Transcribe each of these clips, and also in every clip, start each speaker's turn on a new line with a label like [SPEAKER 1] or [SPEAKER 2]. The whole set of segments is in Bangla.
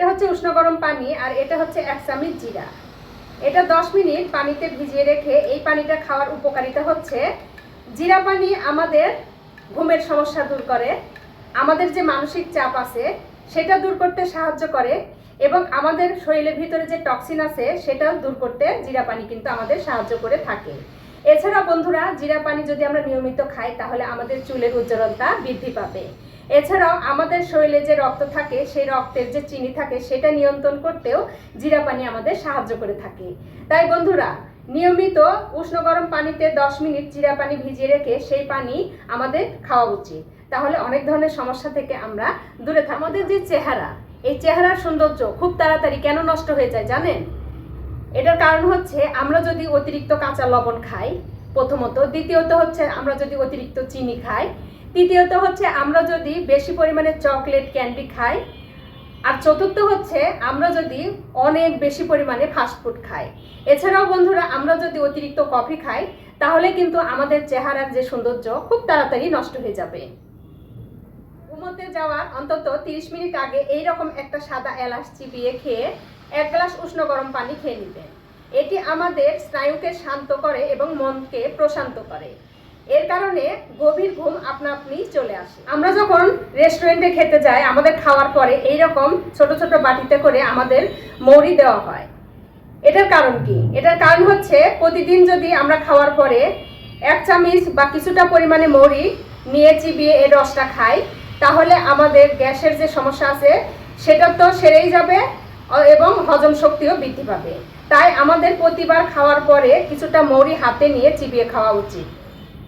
[SPEAKER 1] এটা হচ্ছে উষ্ণ গরম পানি আর এটা হচ্ছে এক চামচ জিরা। এটা দশ মিনিট পানিতে ভিজিয়ে রেখে এই পানিটা খাওয়ার উপকারিতা হচ্ছে, জিরা পানি আমাদের ঘুমের সমস্যা দূর করে, আমাদের যে মানসিক চাপ আছে সেটা দূর করতে সাহায্য করে এবং আমাদের শরীরের ভিতরে যে টক্সিন আছে সেটাও দূর করতে জিরা পানি কিন্তু আমাদের সাহায্য করে থাকে। এছাড়া বন্ধুরা, জিরা পানি যদি আমরা নিয়মিত খাই তাহলে আমাদের চুলের উজ্জ্বলতা বৃদ্ধি পাবে। এছাড়াও আমাদের শরীরে যে রক্ত থাকে, সেই রক্তের যে চিনি থাকে, সেটা নিয়ন্ত্রণ করতেও জিরা পানি আমাদের সাহায্য করে থাকে। তাই বন্ধুরা, নিয়মিত উষ্ণ গরম পানিতে দশ মিনিট জিরা পানি ভিজিয়ে রেখে সেই পানি আমাদের খাওয়া উচিত। তাহলে অনেক ধরনের সমস্যা থেকে আমরা দূরে থাকি আমাদের যে চেহারা, এই চেহারার সৌন্দর্য খুব তাড়াতাড়ি কেন নষ্ট হয়ে যায় জানেন? এটার কারণ হচ্ছে আমরা যদি অতিরিক্ত কাঁচা লবণ খাই প্রথমত। দ্বিতীয়ত হচ্ছে আমরা যদি অতিরিক্ত চিনি খাই। তৃতীয়ত হচ্ছে আমরা যদি বেশি পরিমাণে চকলেট ক্যান্ডি খাই। আর চতুর্থ হচ্ছে আমরা যদি অনেক বেশি পরিমাণে ফাস্টফুড খাই। এছাড়াও বন্ধুরা, আমরা যদি অতিরিক্ত কফি খাই, তাহলে কিন্তু আমাদের চেহারার যে সৌন্দর্য খুব তাড়াতাড়ি নষ্ট হয়ে যাবে। ঘুমোতে যাওয়ার অন্তত 30 মিনিট আগে এই রকম একটা সাদা এলাচ চিবিয়ে খেয়ে এক গ্লাস উষ্ণ গরম পানি খেয়ে নেবেন এটি আমাদের স্নায়ুকে শান্ত করে এবং মনকে প্রশান্ত করে। এর কারণে গভীর ঘুম আপনা আপনি চলে আসে। আমরা যখন রেস্টুরেন্টে খেতে যাই, আমাদের খাওয়ার পরে এই রকম ছোট ছোট বাটিতে করে আমাদের মৌরি দেওয়া হয়। এটার কারণ কি? এটার কারণ হচ্ছে প্রতিদিন যদি আমরা খাওয়ার পরে এক চামিচ বা কিছুটা পরিমাণে মৌরি নিয়ে চিবিয়ে এর রসটা খাই, তাহলে আমাদের গ্যাসের যে সমস্যা আছে, সেটা তো সেরেই যাবে, এবং হজম শক্তিও বৃদ্ধি পাবে। তাই আমাদের প্রতিবার খাওয়ার পরে কিছুটা মৌরি হাতে নিয়ে চিবিয়ে খাওয়া উচিত।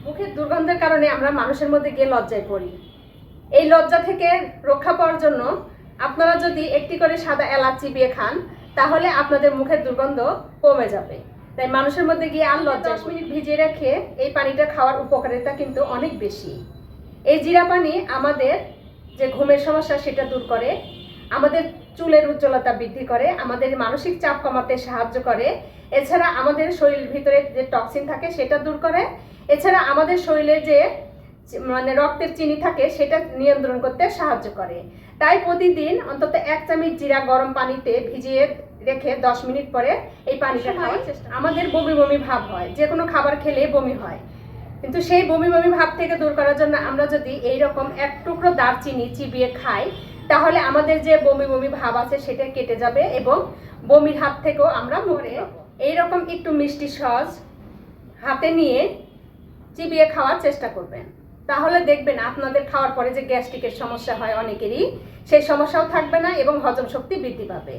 [SPEAKER 1] মুখের দুর্গন্ধের কারণে আমরা মানুষের মধ্যে গিয়ে লজ্জায় পড়ি। এই লজ্জা থেকে রক্ষা পাওয়ার জন্য আপনারা যদি একটি করে সাদা এলাচ চিবিয়ে খান, তাহলে আপনাদের মুখের দুর্গন্ধ কমে যাবে। তাই মানুষের মধ্যে গিয়ে আর লজ্জা মিনিট ভিজিয়ে রেখে এই পানিটা খাওয়ার উপকারিতা কিন্তু অনেক বেশি। এই জিরা পানি আমাদের যে ঘুমের সমস্যা সেটা দূর করে। আমাদের চুলের উজ্জ্বলতা বৃদ্ধি করে আমাদের মানসিক চাপ কমাতে সাহায্য করে। এছাড়া আমাদের শরীরের ভিতরে যে টক্সিন থাকে সেটা দূর করে। এছাড়া আমাদের শরীরে যে মানে রক্তের চিনি থাকে সেটা নিয়ন্ত্রণ করতে সাহায্য করে। তাই প্রতিদিন অন্তত এক চামচ জিরা গরম পানিতে ভিজিয়ে রেখে দশ মিনিট পরে এই পানিটা খাওয়ার চেষ্টা আমাদের বমি বমি ভাব হয়। যে কোনো খাবার খেলে বমি হয়। কিন্তু সেই বমি বমি ভাব থেকে দূর করার জন্য আমরা যদি এই রকম এক টুকরো দারচিনি চিবিয়ে খাই তাহলে আমাদের যে বমি বমি ভাব আছে সেটা কেটে যাবে এবং বমির হাত থেকেও আমরা মরে এইরকম একটু মিষ্টি সস হাতে নিয়ে চিবিয়ে খাওয়ার চেষ্টা করবেন। তাহলে দেখবেন আপনাদের খাওয়ার পরে যে গ্যাস্ট্রিকের সমস্যা হয় অনেকেরই সেই সমস্যাও থাকবে না এবং হজম শক্তি বৃদ্ধি পাবে।